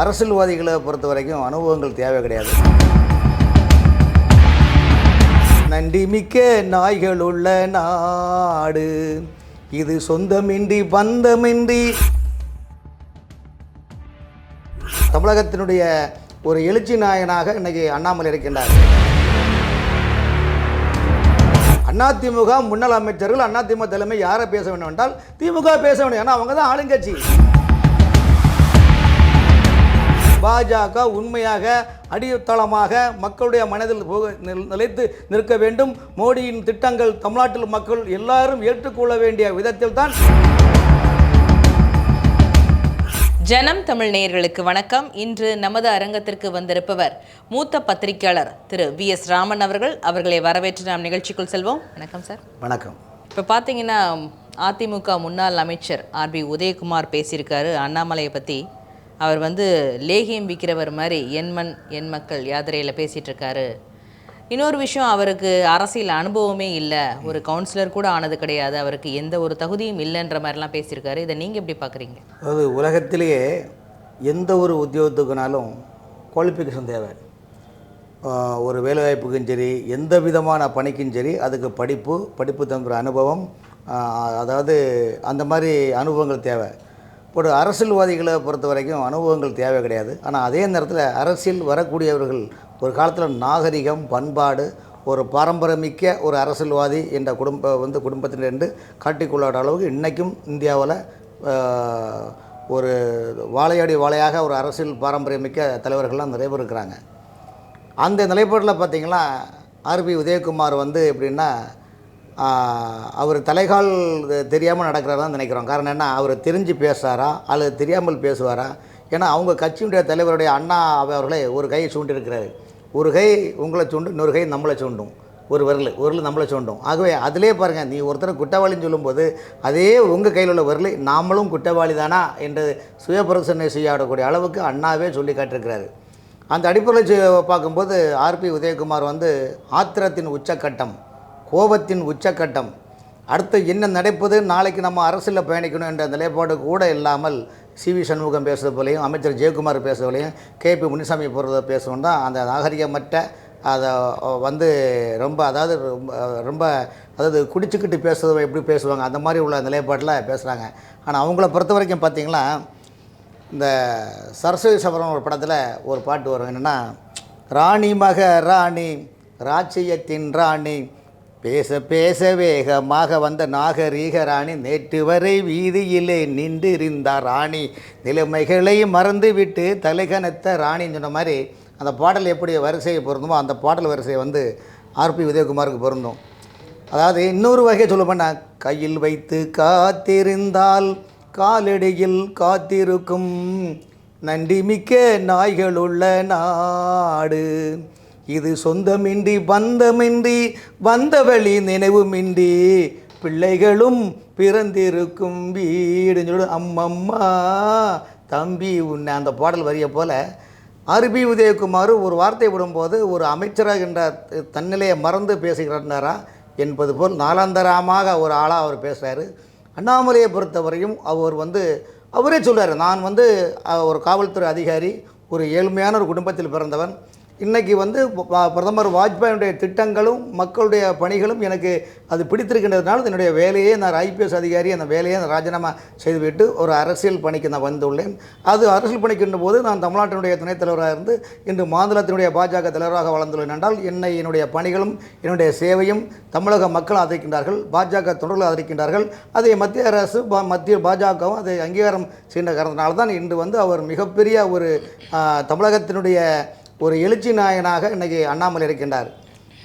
அரசியல்வாதிகளை பொறுத்த வரைக்கும் அனுபவங்கள் தேவை கிடையாது. நன்றி மிக்க நாய்கள் உள்ள நாடு. இது சொந்தமின்றி பந்தமின்றி. தமிழகத்தினுடைய ஒரு எழுச்சி நாயனாக இன்னைக்கு அண்ணாமலை இருக்கின்றார். அதிமுக முன்னாள் அமைச்சர்கள் அதிமுக தலைமை யாரை பேச வேண்டும் என்றால் திமுக பேச வேண்டும். ஏன்னா அவங்க தான் ஆளுங்கட்சி. பாஜக உண்மையாக அடித்தளமாக மக்களுடைய மனதில் நிலைத்து நிற்க வேண்டும். மோடியின் திட்டங்கள் தமிழ்நாட்டில் மக்கள் எல்லாரும் ஏற்றுக்கொள்ள வேண்டிய விதத்தில் தான் ஜனம் தமிழ் நேயர்களுக்கு வணக்கம். இன்று நமது அரங்கத்திற்கு வந்திருப்பவர் மூத்த பத்திரிகையாளர் திரு வி எஸ் ராமன் அவர்கள். அவர்களை வரவேற்று நாம் நிகழ்ச்சிக்குள் செல்வோம். வணக்கம் சார். வணக்கம். இப்போ பார்த்தீங்கன்னா அதிமுக முன்னாள் அமைச்சர் ஆர்பி உதயகுமார் பேசியிருக்காரு. அண்ணாமலையை பற்றி அவர் வந்து லேகியம் விற்கிறவர் மாதிரி என் மண் என் மக்கள் யாத்திரையில் பேசிகிட்டு இருக்காரு இன்னொரு விஷயம் அவருக்கு அரசியல் அனுபவமே இல்லை. ஒரு கவுன்சிலர் கூட ஆனது கிடையாது. அவருக்கு எந்த ஒரு தகுதியும் இல்லைன்ற மாதிரிலாம் பேசியிருக்காரு. இதை நீங்கள் எப்படி பார்க்குறீங்க? அதாவது உலகத்திலேயே எந்த ஒரு உத்தியோகத்துக்குனாலும் குவாலிஃபிகேஷன் தேவை. ஒரு வேலைவாய்ப்புக்கும் சரி எந்த விதமான பணிக்கும் சரி அதுக்கு படிப்பு படிப்பு தங்குற அனுபவம் அதாவது அந்த மாதிரி அனுபவங்கள் தேவை. ஒரு அரசியல்வாதிகளை பொறுத்த வரைக்கும் அனுபவங்கள் தேவை கிடையாது. ஆனால் அதே நேரத்தில் அரசியல் வரக்கூடியவர்கள் ஒரு காலத்தில் நாகரிகம் பண்பாடு ஒரு பாரம்பரியமிக்க ஒரு அரசியல்வாதி என்ற குடும்ப வந்து குடும்பத்திலிருந்து காட்டிக்கொள்ளாத அளவுக்கு இன்றைக்கும் இந்தியாவில் ஒரு வாழையடி வாழையாக ஒரு அரசியல் பாரம்பரியமிக்க தலைவர்கள்லாம் நிறைய பேர் இருக்கிறாங்க. அந்த நிலைப்பாட்டில் பார்த்தீங்கன்னா ஆர்பி உதயகுமார் வந்து எப்படின்னா அவர் தலைகால் தெரியாமல் நடக்கிறாரான்னு நினைக்கிறோம். காரணம் என்ன? அவர் தெரிஞ்சு பேசுகிறாரா அல்லது தெரியாமல் பேசுவாரா? ஏன்னா அவங்க கட்சியினுடைய தலைவருடைய அண்ணா அவர்களை ஒரு கையை சூண்டிருக்கிறாரு ஒரு கை உங்களை சூண்டும் இன்னொரு கை நம்மளை சூண்டும். ஒரு விரல் விரல் நம்மளை சூண்டும். ஆகவே அதிலே பாருங்கள் நீ ஒருத்தர் குற்றவாளின்னு சொல்லும்போது அதே உங்கள் கையில் உள்ள விரலை நாமளும் குற்றவாளி தானா என்று சுயபிரசனை செய்யாடக்கூடிய அளவுக்கு அண்ணாவே சொல்லி காட்டிருக்கிறாரு அந்த அடிப்படையில் பார்க்கும்போது ஆர்பி உதயகுமார் வந்து ஆத்திரத்தின் உச்சக்கட்டம். கோபத்தின் உச்சக்கட்டம். அடுத்து என்ன நடப்பது? நாளைக்கு நம்ம அரசியலில் பயணிக்கணும் என்ற நிலைப்பாடு கூட இல்லாமல் சி. வி. சண்முகம் பேசுறது போலையும் அமைச்சர் ஜெயக்குமார் பேசுறது போலையும் கே. பி. முனிசாமி போகிறத பேசணும் தான். அந்த நாகரிகமற்ற அதை வந்து ரொம்ப அதாவது ரொம்ப ரொம்ப அதாவது குடிச்சுக்கிட்டு பேசுறது எப்படி பேசுவாங்க? அந்த மாதிரி உள்ள நிலைப்பாட்டில் பேசுகிறாங்க ஆனால் அவங்கள பொறுத்த வரைக்கும் பார்த்திங்கன்னா இந்த சரஸ்வதி சபரம் ஒரு படத்தில் ஒரு பாட்டு வரும். என்னென்னா ராணி மக ராணி ராச்சியத்தின் ராணி பேச பேச வேகமாக வந்த நாகரீக ராணி நேற்று வரை வீதியிலே நின்றிருந்தார் ராணி. நிலைமைகளை மறந்துவிட்டு தலைகனத்த ராணின்னு சொன்ன மாதிரி அந்த பாடல் எப்படி வரிசையை பொருந்துமோ அந்த பாடல் வரிசை வந்து ஆர்பி உதயகுமாருக்கு பொருந்தும். அதாவது இன்னொரு வகை சொல்ல கையில் வைத்து காத்திருந்தால் காலடியில் காத்திருக்கும் நன்றி மிக்க நாய்கள் உள்ள நாடு. இது சொந்தமின்றி பந்தமின்றி வந்தவழி நினைவுமின்றி பிள்ளைகளும் பிறந்திருக்கும் வீடுன்னு சொல்லி அம்மம்மா தம்பி உன்னை அந்த பாடல் வரிய போல் அருபி உதயகுமார் ஒரு வார்த்தை விடும்போது ஒரு அமைச்சராக என்ற தன்னிலையை மறந்து பேசுகிறாரா என்பது போல் நாலாந்தரமாக ஒரு ஆளாக அவர் பேசுகிறாரு அண்ணாமலையை பொறுத்தவரையும் அவர் வந்து அவரே சொல்கிறார் நான் வந்து ஒரு காவல்துறை அதிகாரி ஒரு ஏழ்மையான ஒரு குடும்பத்தில் பிறந்தவன். இன்றைக்கி வந்து ப- பிரதமர் வாஜ்பாயினுடைய திட்டங்களும் மக்களுடைய பணிகளும் எனக்கு அது பிடித்திருக்கின்றதுனால என்னுடைய வேலையே நான் ஐபிஎஸ் அதிகாரி அந்த வேலையை நான் ராஜினாமா செய்துவிட்டு ஒரு அரசியல் பணிக்கு நான் வந்துள்ளேன். அது அரசியல் பணிக்கின்ற போது நான் தமிழ்நாட்டினுடைய துணைத் தலைவராக இருந்து இன்று மாநிலத்தினுடைய பாஜக தலைவராக வளர்ந்துள்ளேன் என்றால் என்னை என்னுடைய பணிகளும் என்னுடைய சேவையும் தமிழக மக்கள் ஆதரிக்கின்றார்கள் பாஜக தொண்டர்கள் ஆதரிக்கின்றார்கள். அதை மத்திய அரசு மத்திய பாஜகவும் அதை அங்கீகாரம் செய்கின்ற காரணத்தினால்தான் இன்று வந்து அவர் மிகப்பெரிய ஒரு தமிழகத்தினுடைய ஒரு எழுச்சி நாயனாக இன்றைக்கி அண்ணாமலை இருக்கின்றார்.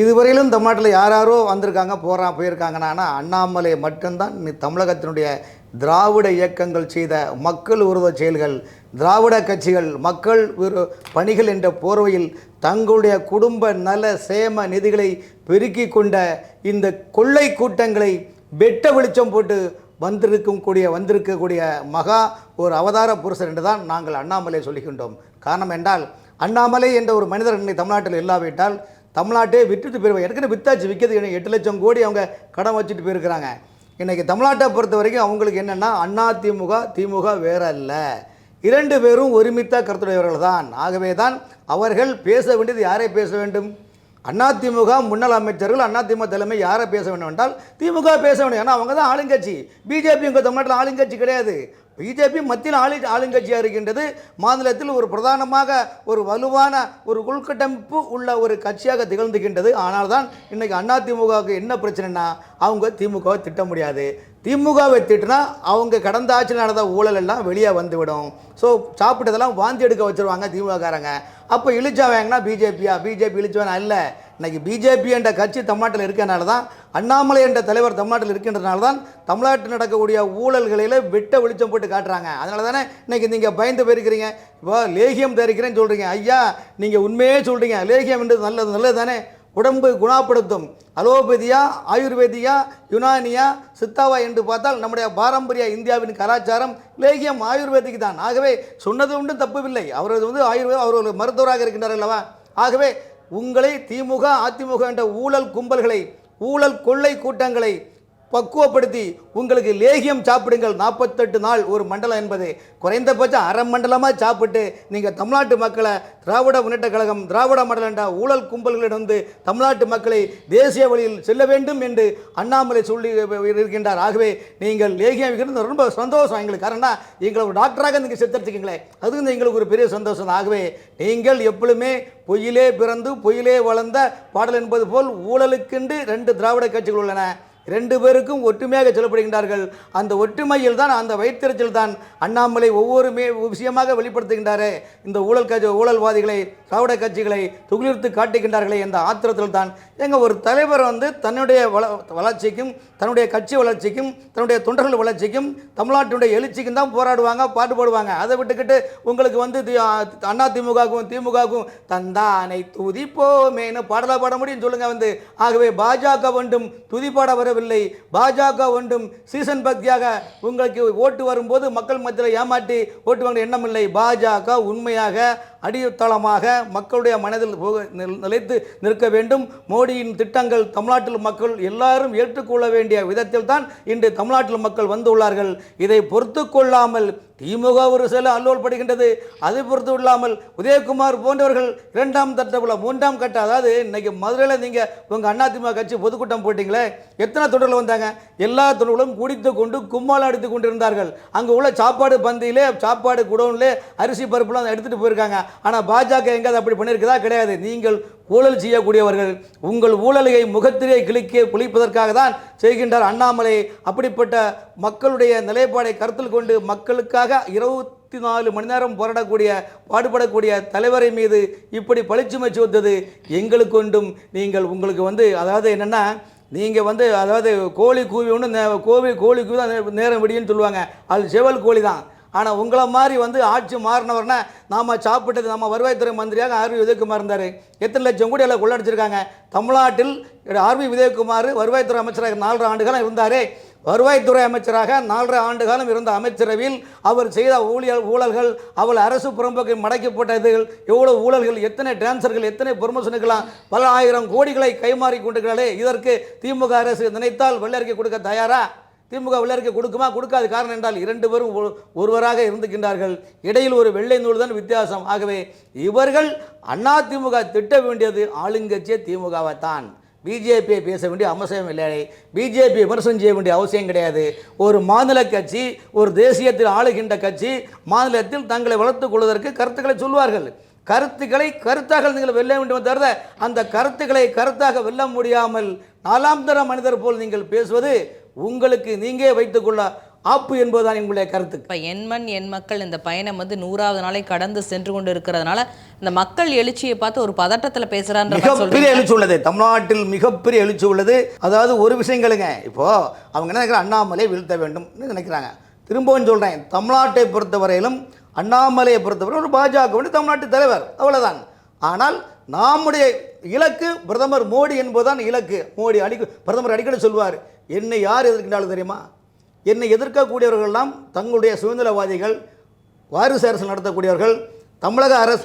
இதுவரையிலும் தமிழ்நாட்டில் யார் யாரோ வந்திருக்காங்க போகிறா போயிருக்காங்கன்னா ஆனால் அண்ணாமலை மட்டும்தான். தமிழகத்தினுடைய திராவிட இயக்கங்கள் செய்த மக்கள் உருவ செயல்கள் திராவிட கட்சிகள் மக்கள் விரோ பணிகள் என்ற போர்வையில் தங்களுடைய குடும்ப நல சேம நிதிகளை பெருக்கிக் கொண்ட இந்த கொள்ளை கூட்டங்களை வெட்ட வெளிச்சம் போட்டு வந்திருக்கும் கூடிய வந்திருக்கக்கூடிய மகா ஒரு அவதார புருஷர் என்று தான் நாங்கள் அண்ணாமலை சொல்லுகின்றோம் காரணம் என்றால் அண்ணாமலை என்ற ஒரு மனிதர் இன்னைக்கு தமிழ்நாட்டில் இல்லாவிட்டால் தமிழ்நாட்டே விட்டுட்டு போயிருவாங்க ஏற்கனவே வித்தாச்சு விற்கிறது எட்டு லட்சம் கோடி அவங்க கடன் வச்சுட்டு போயிருக்கிறாங்க. இன்றைக்கி தமிழ்நாட்டை பொறுத்த வரைக்கும் அவங்களுக்கு என்னென்னா அண்ணா திமுக திமுக வேற அல்ல. இரண்டு பேரும் ஒருமித்த கருத்துடையவர்கள் தான். ஆகவே தான் அவர்கள் பேச வேண்டியது யாரை பேச வேண்டும்? அதிமுக முன்னாள் அமைச்சர்கள் அதிமுக தலைமை யாரை பேச வேண்டும் என்றால் திமுக பேச வேண்டும். ஏன்னா அவங்க தான் ஆளுங்கட்சி. பிஜேபி உங்கள் தமிழ்நாட்டில் ஆளுங்கட்சி கிடையாது. பிஜேபி மத்தியில் ஆளு ஆளுங்கட்சியாக இருக்கின்றது மாநிலத்தில் ஒரு பிரதானமாக ஒரு வலுவான ஒரு உள்கட்டமைப்பு உள்ள ஒரு கட்சியாக திகழ்ந்துகின்றது. ஆனால் தான் இன்றைக்கி அதிமுகவுக்கு என்ன பிரச்சனைனா அவங்க திமுகவை திட்ட முடியாது. திமுகவை திட்டினா அவங்க கடந்த ஆட்சியில் நடந்த ஊழல் எல்லாம் வெளியே வந்துவிடும். ஸோ சாப்பிட்டதெல்லாம் வாந்தி எடுக்க வச்சுருவாங்க திமுககாரங்க. அப்போ இழிச்சா வாங்கினா பிஜேபியா? பிஜேபி இழிச்சவன் அல்ல. இன்னைக்கு பிஜேபி என்ற கட்சி தமிழ்நாட்டில் இருக்கிறனால தான் அண்ணாமலை என்ற தலைவர் தமிழ்நாட்டில் இருக்கின்றனால தான் தமிழ்நாட்டில் நடக்கக்கூடிய ஊழல்களில் வெட்ட வெளிச்சம் போட்டு காட்டுறாங்க. அதனால தானே இன்றைக்கி நீங்கள் பயந்து போயிருக்கிறீங்க. இப்போ லேகியம் தயாரிக்கிறேன்னு சொல்கிறீங்க ஐயா நீங்கள் உண்மையே சொல்கிறீங்க லேகியம் என்றது நல்லது நல்லது தானே. உடம்பு குணப்படுத்தும். அலோபதியா ஆயுர்வேதியா யுனானியா சித்தாவா என்று பார்த்தால் நம்முடைய பாரம்பரிய இந்தியாவின் கலாச்சாரம் லேகியம் ஆயுர்வேதிக்கு தான். ஆகவே சொன்னது உண்டு தப்புவில்லை. அவரது வந்து ஆயுர்வேதம் அவர் ஒரு மருத்துவராக இருக்கின்றார் அல்லவா? ஆகவே உங்களை திமுக அதிமுக என்ற ஊழல் கும்பல்களை ஊழல் கொள்ளை கூட்டங்களை பக்குவப்படுத்தி உங்களுக்கு லேகியம் சாப்பிடுங்கள். நாற்பத்தெட்டு நாள் ஒரு மண்டலம் என்பது குறைந்தபட்சம் அரை மண்டலமாக சாப்பிட்டு நீங்கள் தமிழ்நாட்டு மக்களை திராவிட முன்னேற்ற கழகம் திராவிட மண்டலம் என்ற ஊழல் கும்பல்களிடம் தமிழ்நாட்டு மக்களை தேசிய வழியில் செல்ல வேண்டும் என்று அண்ணாமலை சொல்லி இருக்கின்றார். ஆகவே நீங்கள் லேகியம் இருக்கிறது ரொம்ப சந்தோஷம் எங்களுக்கு. காரணம் எங்களை ஒரு டாக்டராக நீங்கள் சித்தரிச்சுக்கீங்களே அது வந்து எங்களுக்கு ஒரு பெரிய சந்தோஷம். தான். ஆகவே நீங்கள் எப்பொழுதுமே பொய்யிலே பிறந்து பொய்யிலே வளர்ந்த பாடல் என்பது போல் ஊழலுக்கென்று ரெண்டு திராவிட கட்சிகள் உள்ளன. ரெண்டு பேருக்கும் ஒற்றுமையாக சொல்லப்படுகின்றார்கள். அந்த ஒற்றுமையில் தான் அந்த வைத்திருச்சல் தான் அண்ணாமலை ஒவ்வொரு மே விஷயமாக வெளிப்படுத்துகின்றாரே. இந்த ஊழல் கட்சி ஊழல்வாதிகளை திராவிட கட்சிகளை துகிலிர்த்து காட்டுகின்றார்களே என்ற ஆத்திரத்தில் தான். எங்கள் ஒரு தலைவர் வந்து தன்னுடைய வள வளர்ச்சிக்கும் தன்னுடைய கட்சி வளர்ச்சிக்கும் தன்னுடைய தொண்டர்கள் வளர்ச்சிக்கும் தமிழ்நாட்டினுடைய எழுச்சிக்கும் தான் போராடுவாங்க பாடுபடுவாங்க. அதை விட்டுக்கிட்டு உங்களுக்கு வந்து தி- அண்ணா திமுகவுக்கும் திமுகவுக்கும் தந்தானை துதிப்போமேனு பாடலாக பாட முடியும் சொல்லுங்கள் வந்து. ஆகவே பாஜக வேண்டும் துதிப்பாட வரவில்லை. பாஜக ஒன்றும் சீசன் பக்தியாக உங்களுக்கு ஓட்டு வரும்போது மக்கள் மத்தியில் ஏமாற்றி ஓட்டு வாங்க எண்ணம் இல்லை பாஜக உண்மையாக அடித்தளமாக மக்களுடைய மனதில் நிலைத்து நிற்க வேண்டும். மோடியின் திட்டங்கள் தமிழ்நாட்டில் மக்கள் எல்லாரும் ஏற்றுக்கொள்ள வேண்டிய விதத்தில் தான் இன்று தமிழ்நாட்டில் மக்கள் வந்துள்ளார்கள். இதை பொறுத்து கொள்ளாமல் திமுக ஒரு சில அல்லோல் படுகின்றது அதை பொறுத்து இல்லாமல் உதயகுமார் போன்றவர்கள் இரண்டாம் தட்டவில் மூன்றாம் கட்ட அதாவது இன்னைக்கு மதுரையில் நீங்கள் உங்கள் அதிமுக கட்சி பொதுக்கூட்டம் போட்டிங்களே எத்தனை தொண்டர்கள் வந்தாங்க? எல்லா தொண்டர்களும் குடித்து கொண்டு கும்மால் அடித்து கொண்டிருந்தார்கள். அங்கே உள்ள சாப்பாடு பந்தியிலே சாப்பாடு குடோன்லே அரிசி பருப்புலாம் எடுத்துகிட்டு போயிருக்காங்க. ஆனால் பாஜக எங்கேயாவது அப்படி பண்ணியிருக்குதா கிடையாது. நீங்கள் ஊழல் செய்யக்கூடியவர்கள் உங்கள் ஊழலையை முகத்திலே கிழிக்க குளிப்பதற்காக தான் செய்கின்றார் அண்ணாமலை. அப்படிப்பட்ட மக்களுடைய நிலைப்பாடை கருத்தில் கொண்டு மக்களுக்காக இருபத்தி நாலு மணி நேரம் போராடக்கூடிய பாடுபடக்கூடிய தலைவரை மீது இப்படி பளிச்சுமை சுமத்துவது எங்களுக்கு ஒன்றும் நீங்கள் உங்களுக்கு வந்து அதாவது என்னென்னா நீங்கள் வந்து அதாவது கோழி கூவி ஒன்று கோவி கோழி கூவி தான் நேரம் விடியுன்னு சொல்லுவாங்க. அது செவல் கோழி தான். ஆனால் உங்களை மாதிரி வந்து ஆட்சி மாறினவர்னா நாம் சாப்பிட்டது நம்ம வருவாய்த்துறை மந்திரியாக ஆர்வி உதயகுமார் இருந்தார். எத்தனை லட்சம் கோடி எல்லாம் கொள்ளடிச்சிருக்காங்க. தமிழ்நாட்டில் ஆர்வி உதயகுமார் வருவாய்த்துறை அமைச்சராக நாலரை ஆண்டுகளும் இருந்தாரே. வருவாய்த்துறை அமைச்சராக நாலரை ஆண்டு காலம் இருந்த அமைச்சரவையில் அவர் செய்த ஊழியல் ஊழல்கள் அவள் அரசு புறம்போக்கை மடக்கப்பட்டதுகள் எவ்வளோ ஊழல்கள் எத்தனை டிரான்ஸ்ஃபர்கள் எத்தனை ப்ரொமோஷனுக்கெல்லாம் பல ஆயிரம் கோடிகளை கைமாறி கொண்டிருக்கிறார்களே இதற்கு திமுக அரசு நினைத்தால் வெள்ளறிக்கை கொடுக்க தயாரா? திமுக வெள்ளறிக்கை கொடுக்குமா? கொடுக்காது காரணம் என்றால் இரண்டு பேரும் ஒரு- ஒருவராக இருந்துக்கின்றார்கள் இடையில் ஒரு வெள்ளை நூல் தான் வித்தியாசம். ஆகவே இவர்கள் அண்ணா திமுக திட்ட வேண்டியது ஆளுங்கட்சியே திமுகவை தான். பிஜேபியை பேச வேண்டிய அவசியம் இல்லை பிஜேபி விமர்சனம் செய்ய வேண்டிய அவசியம் கிடையாது. ஒரு மாநில கட்சி ஒரு தேசியத்தில் ஆளுகின்ற கட்சி மாநிலத்தில் தங்களை வளர்த்துக் கொள்வதற்கு கருத்துக்களை சொல்வார்கள். கருத்துக்களை கருத்தாக நீங்கள் வெல்ல வேண்டும் தவிர அந்த கருத்துக்களை கருத்தாக வெல்ல முடியாமல் நாலாம் தர மனிதர் போல் நீங்கள் பேசுவது உங்களுக்கு நீங்கே வைத்துக்கொள்ள ஆப்பு என்பதுதான் எங்களுடைய கருத்து. இப்போ எண்மண் எண் மக்கள் இந்த பயணம் வந்து நூறாவது நாளை கடந்து சென்று கொண்டு இருக்கிறதுனால இந்த மக்கள் எழுச்சியை பார்த்து ஒரு பதட்டத்தில் பேசுகிறான்ற மிகப்பெரிய எழுச்சி உள்ளது. தமிழ்நாட்டில் மிகப்பெரிய எழுச்சி உள்ளது. அதாவது ஒரு விஷயங்களுங்க இப்போ அவங்க என்ன நினைக்கிறாங்க? அண்ணாமலை வீழ்த்த வேண்டும் நினைக்கிறாங்க. திரும்பவும் சொல்கிறேன் தமிழ்நாட்டை பொறுத்தவரையிலும் அண்ணாமலையை பொறுத்தவரை ஒரு பாஜக வந்து தமிழ்நாட்டு தலைவர். அவ்வளவுதான். ஆனால் நம்முடைய இலக்கு பிரதமர் மோடி என்பதுதான் இலக்கு. மோடி அடிக்க பிரதமர் அடிக்கடி சொல்வார். என்னை யார் எதிர்க்கின்றாலும் தெரியுமா? என்னை எதிர்க்கக்கூடியவர்கள்லாம் தங்களுடைய சுதந்திரவாதிகள் வாரிசு அரசு நடத்தக்கூடியவர்கள் தமிழக அரசு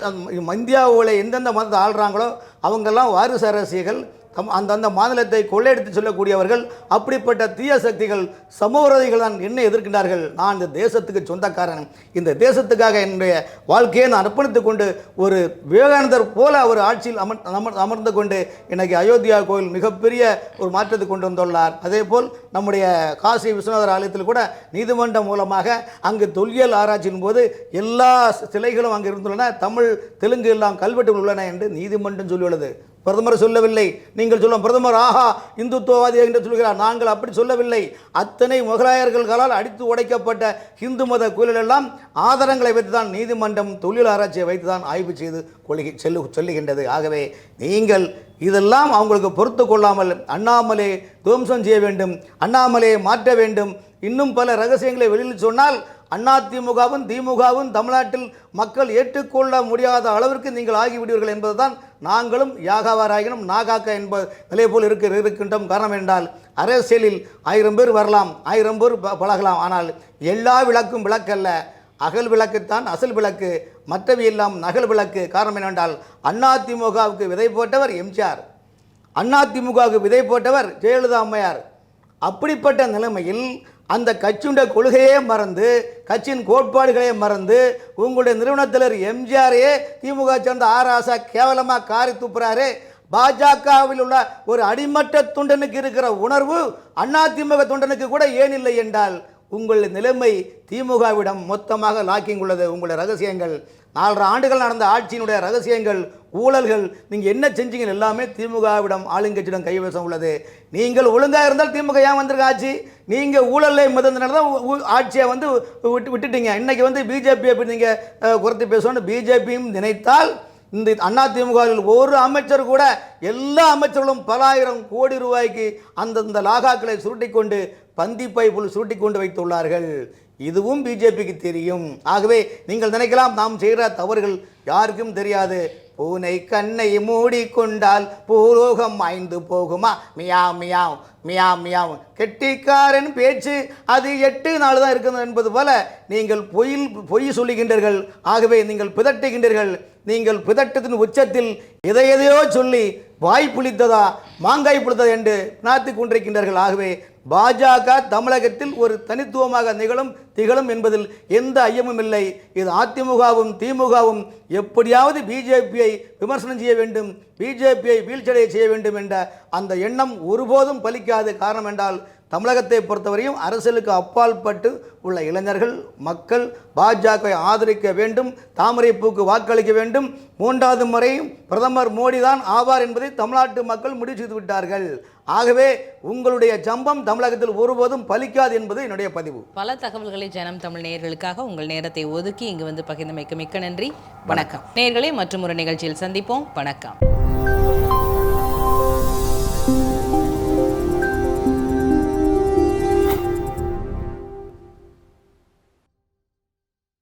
இந்தியாவில் எந்தெந்த மதத்தை ஆள்றாங்களோ அவங்கெல்லாம் வாரிசு அரசியல் தம் அந்தந்த மாநிலத்தை கொள்ளையடித்து சொல்லக்கூடியவர்கள் அப்படிப்பட்ட தீய சக்திகள் சமூகவாதிகள் தான் என்ன எதிர்க்கின்றார்கள். நான் இந்த தேசத்துக்கு சொந்தக்காரன். இந்த தேசத்துக்காக என்னுடைய வாழ்க்கையை நான் அர்ப்பணித்துக் கொண்டு ஒரு விவேகானந்தர் போல அவர் ஆட்சியில் அமர் அமர் அமர்ந்து கொண்டு இன்னைக்கு அயோத்தியா கோயில் மிகப்பெரிய ஒரு மாற்றத்தை கொண்டு வந்துள்ளார். அதே போல் நம்முடைய காசி விஸ்வநாதர் ஆலயத்தில் கூட நீதிமன்றம் மூலமாக அங்கு தொல்லியல் ஆராய்ச்சியின் போது எல்லா சிலைகளும் அங்கு இருந்துள்ளன. தமிழ் தெலுங்கு எல்லாம் கல்வெட்டுகள் உள்ளன என்று நீதிமன்றம் சொல்லியுள்ளது. பிரதமர் சொல்லவில்லை. நீங்கள் சொல்லும் பிரதமர் ஆஹா இந்துத்துவவாதி என்று சொல்கிறார். நாங்கள் அப்படி சொல்லவில்லை. அத்தனை முகலாயர்களால் அடித்து உடைக்கப்பட்ட இந்து மத கோயில்கள் எல்லாம் ஆதாரங்களை வைத்து தான் நீதிமன்றம் தொழில் ஆராய்ச்சியை வைத்து தான் ஆய்வு செய்து கொள்கை செல்லு சொல்லுகின்றது. ஆகவே நீங்கள் இதெல்லாம் அவங்களுக்கு பொறுத்து கொள்ளாமல் அண்ணாமலே துவம்சம் செய்ய வேண்டும் அண்ணாமலையை மாற்ற வேண்டும். இன்னும் பல ரகசியங்களை வெளியில் சொன்னால் அதிமுகவும் திமுகவும் தமிழ்நாட்டில் மக்கள் ஏற்றுக்கொள்ள முடியாத அளவிற்கு நீங்கள் ஆகிவிடுவீர்கள் என்பதுதான் நாங்களும் யாகாவாராயினும் நாகாக்க என்ப விலை போல் இருக்க இருக்கின்றோம். காரணம் என்றால் அரசியலில் ஆயிரம் பேர் வரலாம் ஆயிரம் பேர் ப- பழகலாம். ஆனால் எல்லா விளக்கும் விளக்கல்ல. அகல் விளக்குத்தான் அசல் விளக்கு. மற்றவை எல்லாம் நகல் விளக்கு. காரணம் என்னவென்றால் அதிமுகவுக்கு விதை போட்டவர் எம்ஜிஆர். அதிமுகவுக்கு விதை போட்டவர் ஜெயலலிதா அம்மையார். அப்படிப்பட்ட நிலைமையில் அந்த கட்சியுடைய கொள்கையே மறந்து கட்சியின் கோட்பாடுகளே மறந்து உங்களுடைய நிறுவனத்தில் எம்ஜிஆரையே திமுக சேர்ந்த ஆர் ஆசா கேவலமாக காரி துப்புறாரு. பாஜகவில் உள்ள ஒரு அடிமட்ட தொண்டனுக்கு இருக்கிற உணர்வு அதிமுக தொண்டனுக்கு கூட ஏன் இல்லை என்றால் உங்கள் நிலைமை திமுகவிடம் மொத்தமாக லாக்கிங் உள்ளது. உங்களுடைய ரகசியங்கள் நாலரை ஆண்டுகள் நடந்த ஆட்சியினுடைய ரகசியங்கள் ஊழல்கள் நீங்கள் என்ன செஞ்சீங்க எல்லாமே திமுகவிடம் ஆளுங்கட்சியிடம் கைவசம் உள்ளது. நீங்கள் ஒழுங்காக இருந்தால் திமுக ஏன் வந்திருக்க ஆட்சி? நீங்கள் ஊழலில் மிதந்தனால தான் ஊ- ஆட்சியை வந்து விட்டு விட்டுட்டீங்க. இன்னைக்கு வந்து பிஜேபி அப்படி நீங்கள் குறைத்து பேசணும்னு பிஜேபியும் நினைத்தால் இந்த அண்ணா திமுகவில் ஒரு அமைச்சர் கூட எல்லா அமைச்சர்களும் பல ஆயிரம் கோடி ரூபாய்க்கு அந்தந்த லாகாக்களை சுருட்டிக் கொண்டு பந்திப்பை போல் சுருட்டிக் கொண்டு வைத்துள்ளார்கள். இதுவும் பிஜேபிக்கு தெரியும். ஆகவே நீங்கள் நினைக்கலாம் நாம் செய்கிற தவறுகள் யாருக்கும் தெரியாது. பூனை கண்ணை மூடிக்கொண்டால் பூலோகம் மாய்ந்து போகுமா? மியா மியாவ் மியா மியாவ் கெட்டிக்காரன் பேச்சு அது எட்டு நாள் தான் இருக்குது என்பது போல நீங்கள் பொயில் பொய் சொல்லுகின்றீர்கள். ஆகவே நீங்கள் பிதட்டுகின்றீர்கள். நீங்கள் பிதட்டத்தின் உச்சத்தில் எதை எதையோ சொல்லி வாய் புளித்ததா மாங்காய் புளித்ததா என்று நாத்து கொண்டிருக்கின்றார்கள். ஆகவே பாஜக தமிழகத்தில் ஒரு தனித்துவமாக நிகழும் திகழும் என்பதில் எந்த ஐயமும் இல்லை. இது அதிமுகவும் திமுகவும் எப்படியாவது பிஜேபியை விமர்சனம் செய்ய வேண்டும் பிஜேபியை வீழ்ச்சியடைய செய்ய வேண்டும் என்ற அந்த எண்ணம் ஒருபோதும் பலிக்காது. காரணம் என்றால் தமிழகத்தை பொறுத்தவரையும் அரசியலுக்கு அப்பாற்பட்டு உள்ள இளைஞர்கள் மக்கள் பாஜகவை ஆதரிக்க வேண்டும் தாமரைப்பூக்கு வாக்களிக்க வேண்டும். மூன்றாவது முறையும் பிரதமர் மோடி தான் ஆவார் என்பதை தமிழ்நாட்டு மக்கள் முடிவு செய்து விட்டார்கள். ஆகவே உங்களுடைய ஜம்பம் தமிழகத்தில் ஒருபோதும் பலிக்காது என்பது என்னுடைய பதிவு. பல தகவல்களை ஜனம் தமிழ் நேயர்களுக்காக உங்கள் நேரத்தை ஒதுக்கி இங்கு வந்து பகிர்ந்தமைக்கு மிக்க நன்றி. வணக்கம். நேர்களை மற்றும் ஒரு நிகழ்ச்சியில் சந்திப்போம். வணக்கம்.